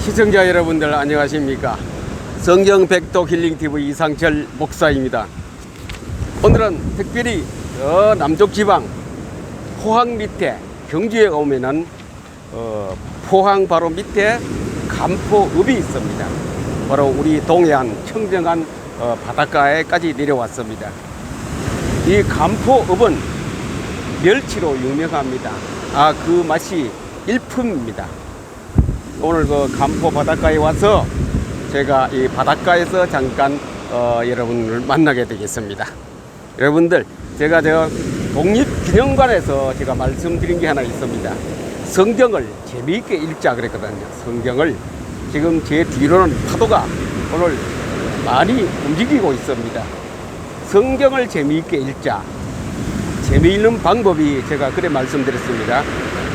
시청자 여러분들 안녕하십니까 성경 백도 힐링 TV 이상철 목사입니다. 오늘은 특별히 저 남쪽 지방 포항 밑에 경주에 오면은 어, 포항 바로 밑에 간포읍이 있습니다. 바로 우리 동해안 청정한 어, 바닷가에까지 내려왔습니다. 이 간포읍은 멸치로 유명합니다. 아 그 맛이 일품입니다. 오늘 그 간포 바닷가에 와서 제가 이 바닷가에서 잠깐 어, 여러분을 만나게 되겠습니다. 여러분들 제가 저 독립기념관에서 제가 말씀드린 게 하나 있습니다. 성경을 재미있게 읽자 그랬거든요. 성경을 지금 제 뒤로는 파도가 오늘 많이 움직이고 있습니다. 성경을 재미있게 읽자. 재미있는 방법이 제가 그래 말씀드렸습니다.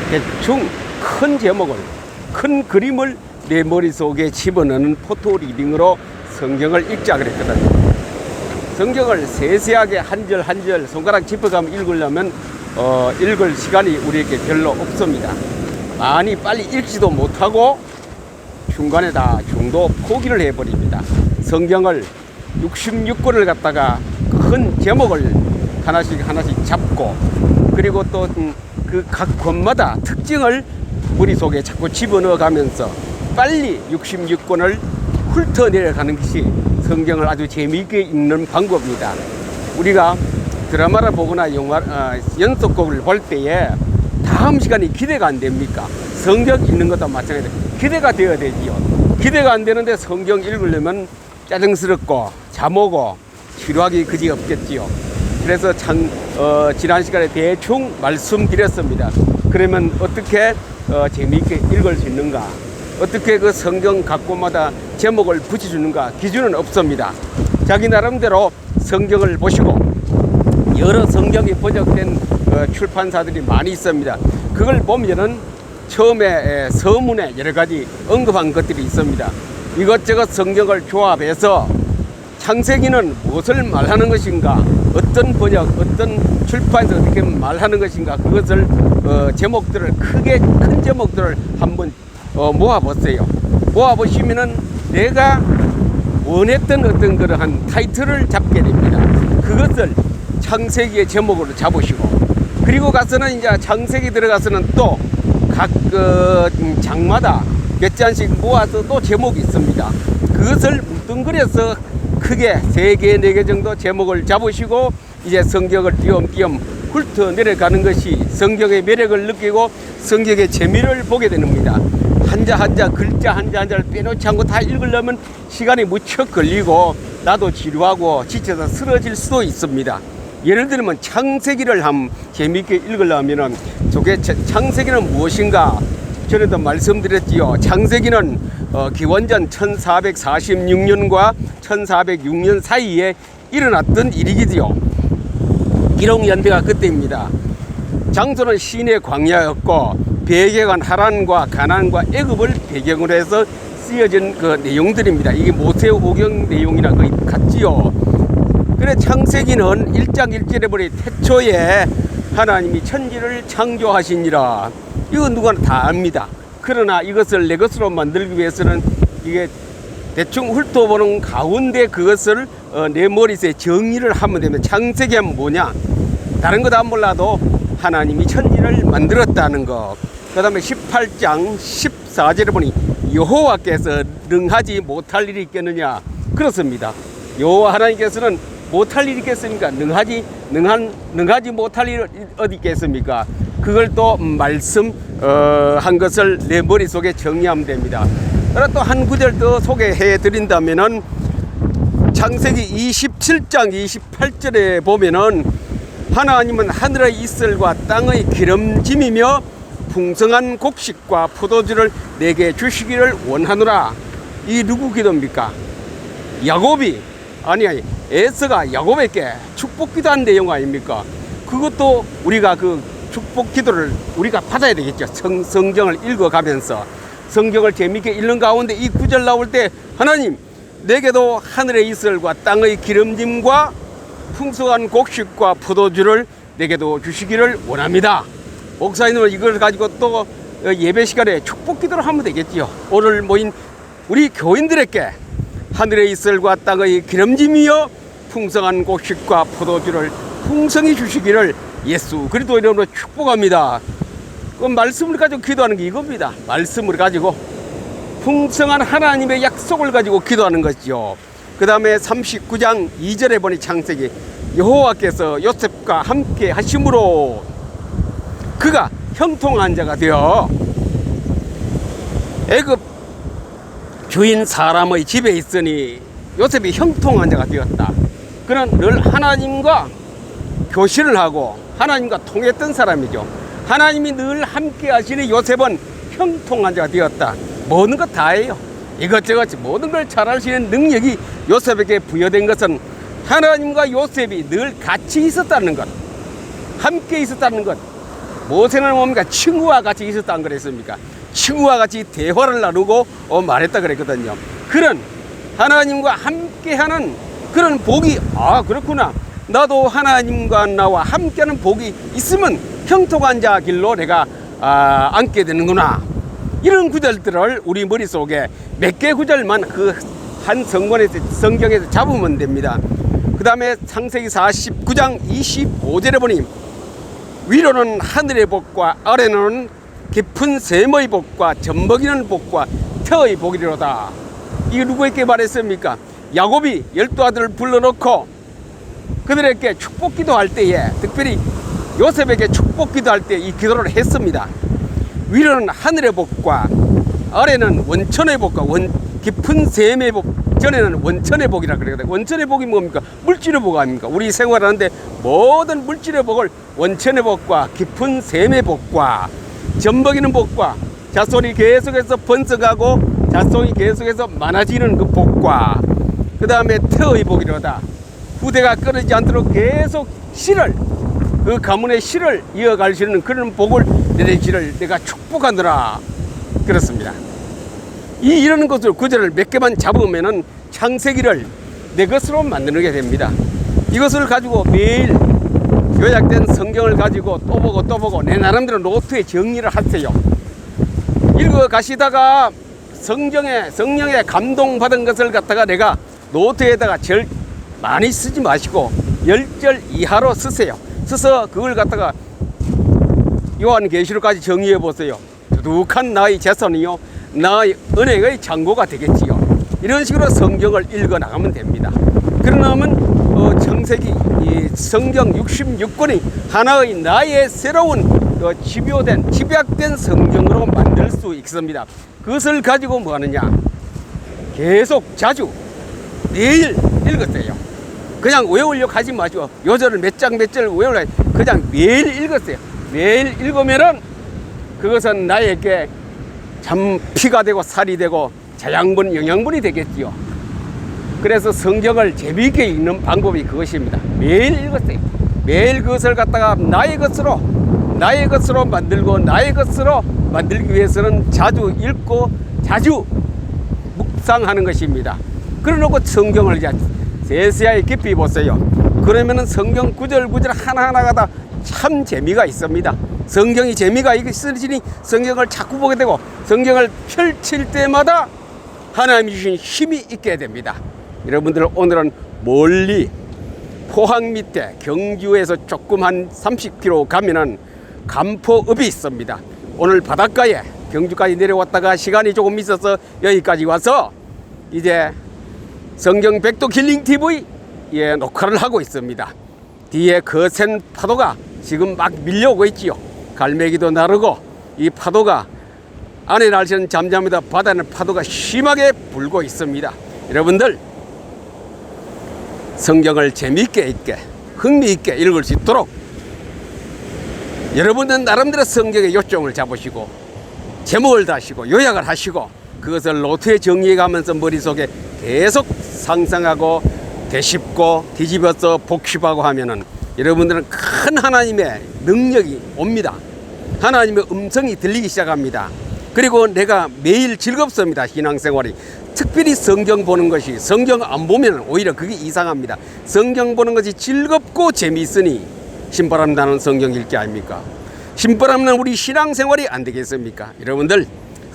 대충 큰 제목을 큰 그림을 내 머릿속에 집어넣는 포토 리딩으로 성경을 읽자 그랬거든요. 성경을 세세하게 한 절 한 절 손가락 짚어가면 읽으려면 어, 읽을 시간이 우리에게 별로 없습니다. 많이 빨리 읽지도 못하고 중간에 다 중도 포기를 해버립니다. 성경을 66권을 갖다가 큰 제목을 하나씩 하나씩 잡고 그리고 또 그 각 권마다 특징을 머릿속에 자꾸 집어넣어 가면서 빨리 66권을 훑어내려가는 것이 성경을 아주 재미있게 읽는 방법입니다. 우리가 드라마를 보거나 영화 어, 연속곡을 볼 때에 다음 시간이 기대가 안 됩니까? 성경 읽는 것도 마찬가지로 기대가 되어야 되지요. 기대가 안 되는데 성경 읽으려면 짜증스럽고 잠오고 지루하기 그지 없겠지요. 그래서 참 어, 지난 시간에 대충 말씀드렸습니다. 그러면 어떻게 어, 재미있게 읽을 수 있는가? 어떻게 그 성경 각 곳마다 제목을 붙여주는가? 기준은 없습니다. 자기 나름대로 성경을 보시고 여러 성경이 번역된 어, 출판사들이 많이 있습니다. 그걸 보면은 처음에 에, 서문에 여러 가지 언급한 것들이 있습니다. 이것저것 성경을 조합해서 창세기는 무엇을 말하는 것인가, 어떤 번역, 어떤 출판사 어떻게 말하는 것인가, 그것을 어, 제목들을 크게 큰 제목들을 한번 어, 모아보세요. 모아보시면은 내가 원했던 어떤 그러한 타이틀을 잡게 됩니다. 그것을 창세기의 제목으로 잡으시고 그리고 가서는 이제 창세기 들어가서는 또 각 그 장마다 몇 잔씩 모아서 또 제목이 있습니다. 그것을 뭉뚱그려서 크게 세 개, 네 개 정도 제목을 잡으시고 이제 성경을 띄엄띄엄 훑어 내려가는 것이 성경의 매력을 느끼고 성경의 재미를 보게 됩니다. 한자 한자 글자 한자 한자를 빼놓지 않고 다 읽으려면 시간이 무척 걸리고 나도 지루하고 지쳐서 쓰러질 수도 있습니다. 예를 들면 창세기를 함 재미있게 읽으려면은 저게 차- 창세기는 무엇인가 전에도 말씀드렸지요. 창세기는 어, 기원전 1446년과 1406년 사이에 일어났던 일이기지요. 기록 연대가 그때입니다. 장소는 시내 광야였고 배경은 하란과 가난과 애굽을 배경으로 해서 쓰여진 그 내용들입니다. 이게 모세 오경 내용이나 거의 같지요. 그래 창세기는 1장 1절에 보니 태초에 하나님이 천지를 창조하시니라. 이거 누구나 다 압니다. 그러나 이것을 내 것으로 만들기 위해서는 이게 대충 훑어보는 가운데 그것을 어, 내 머릿속에 정의를 하면 되면 창세기는 뭐냐? 다른 것 안 몰라도 하나님이 천지를 만들었다는 것. 그 다음에 18장 14절에 보니 여호와께서 능하지 못할 일이 있겠느냐? 그렇습니다. 여호와 하나님께서는 못할 일이 있겠습니까? 능하지 능한 능하지 못할 일 어디 있겠습니까? 그걸 또 말씀 어, 한 것을 내 머릿속에 정리하면 됩니다. 그리고 또한 구절 더 소개해 드린다면은 창세기 27장 28절에 보면은 하나님은 하늘의 이슬과 땅의 기름짐이며 풍성한 곡식과 포도주를 내게 주시기를 원하노라. 이 누구 기도입니까? 야곱이 아니 아니 에서가 야곱에게 축복 기도한 내용 아닙니까? 그것도 우리가 그 축복 기도를 우리가 받아야 되겠죠. 성, 성경을 읽어가면서 성경을 재미있게 읽는 가운데 이 구절 나올 때 하나님 내게도 하늘의 이슬과 땅의 기름짐과 풍성한 곡식과 포도주를 내게도 주시기를 원합니다. 목사님은 이걸 가지고 또 어, 예배 시간에 축복 기도를 하면 되겠지요. 오늘 모인 우리 교인들에게 하늘의 이슬과 땅의 기름짐이여 풍성한 곡식과 포도주를 풍성히 주시기를 예수 그리스도 이름으로 축복합니다. 그 말씀을 가지고 기도하는 게 이겁니다. 말씀을 가지고 풍성한 하나님의 약속을 가지고 기도하는 것이죠. 그 다음에 39장 2절에 보니 창세기 여호와께서 요셉과 함께 하심으로 그가 형통한 자가 되어 애굽 주인 사람의 집에 있으니 요셉이 형통한 자가 되었다. 그는 늘 하나님과 교신을 하고 하나님과 통했던 사람이죠. 하나님이 늘 함께 하시니 요셉은 형통한 자가 되었다. 모든 것 다예요. 이것저것 모든 걸 있는 능력이 요셉에게 부여된 것은 하나님과 요셉이 늘 같이 있었다는 것, 함께 있었다는 것. 모세는 뭡니까? 친구와 같이 있었다는 그랬습니까? 친구와 같이 대화를 나누고 어, 말했다 그랬거든요. 그런 하나님과 함께하는 그런 복이 아 그렇구나. 나도 하나님과 나와 함께하는 복이 있으면 형통한 자 길로 내가 아, 앉게 되는구나. 이런 구절들을 우리 머릿속에 몇 개 구절만 그 한 성권에서 성경에서 잡으면 됩니다. 그 다음에 창세기 49장 25절에 보니 위로는 하늘의 복과 아래는 깊은 샘의 복과 젖먹이는 복과 터의 복이로다. 이게 누구에게 말했습니까? 야곱이 열두 아들을 불러놓고 그들에게 축복 기도할 때에 특별히 요셉에게 축복 기도할 때 이 기도를 했습니다. 위로는 하늘의 복과 아래는 원천의 복과 원, 깊은 샘의 복 전에는 원천의 복이라 그러거든요. 원천의 복이 뭡니까? 물질의 복 아닙니까? 우리 생활하는데 모든 물질의 복을 원천의 복과 깊은 샘의 복과 젖먹이는 복과 자손이 계속해서 번성하고 자손이 계속해서 많아지는 그 복과 그 다음에 태의 복이로다. 후대가 끊이지 않도록 계속 씨를 그 가문의 씨를 이어갈 수 있는 그런 복을 내리기를 내가 축복하노라 그렇습니다. 이 이런 것을 구절을 몇 개만 잡으면은 창세기를 내 것으로 만드게 됩니다. 이것을 가지고 매일 요약된 성경을 가지고 또 보고 또 보고 내 나름대로 노트에 정리를 하세요. 읽어 가시다가 성경에 성령에 감동받은 것을 갖다가 내가 노트에다가 절 많이 쓰지 마시고 열 절 이하로 쓰세요. 써서 그걸 갖다가 요한 계시록까지 정리해 보세요. 두둑한 나의 재산이요. 나의 은행의 창고가 되겠지요. 이런 식으로 성경을 읽어 나가면 됩니다. 그러면 어, 창세기 이 성경 66권이 하나의 나의 새로운 어, 집요된 집약된 성경으로 만들 수 있습니다. 그것을 가지고 뭐 하느냐? 계속 자주 매일 읽으세요. 그냥 외우려고 하지 마시고 요절을 몇 장 몇 절 외우려 그냥 매일 읽으세요. 매일 읽으면은 그것은 나에게 참 피가 되고 살이 되고 자양분 영양분이 되겠지요. 그래서 성경을 재미있게 읽는 방법이 그것입니다. 매일 읽으세요. 매일 그것을 갖다가 나의 것으로 나의 것으로 만들고 나의 것으로 만들기 위해서는 자주 읽고 자주 묵상하는 것입니다. 그러놓고 성경을 세세하게 깊이 보세요. 그러면은 성경 구절 구절 하나하나가 다 참 재미가 있습니다. 성경이 재미가 있으니 성경을 자꾸 보게 되고 성경을 펼칠 때마다 하나님이 주신 힘이 있게 됩니다. 여러분들 오늘은 멀리 포항 밑에 경주에서 조금 한 30km 가면은 간포읍이 있습니다. 오늘 바닷가에 경주까지 내려왔다가 시간이 조금 있어서 여기까지 와서 이제 성경 백도 힐링 TV 예, 녹화를 하고 있습니다. 뒤에 거센 파도가 지금 막 밀려오고 있지요. 갈매기도 나르고 이 파도가 안에 날씨는 잠잠하다 바다는 파도가 심하게 불고 있습니다. 여러분들 성경을 재미있게 읽게 흥미있게 읽을 수 있도록 여러분은 나름대로 성경의 요점을 잡으시고 제목을 다시고 요약을 하시고 그것을 노트에 정리해 가면서 머릿속에 계속 상상하고 되씹고 뒤집어서 복습하고 하면은 여러분들은 큰 하나님의 능력이 옵니다. 하나님의 음성이 들리기 시작합니다. 그리고 내가 매일 즐겁습니다. 신앙생활이. 특별히 성경 보는 것이 성경 안 보면 오히려 그게 이상합니다. 성경 보는 것이 즐겁고 재미있으니 신바람 나는 성경 읽기 아닙니까? 신바람난 우리 신앙생활이 안 되겠습니까? 여러분들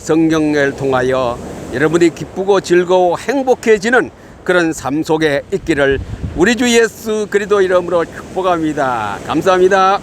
성경을 통하여 여러분이 기쁘고 즐거워 행복해지는 그런 삶 속에 있기를 우리 주 예수 그리스도 이름으로 축복합니다. 감사합니다.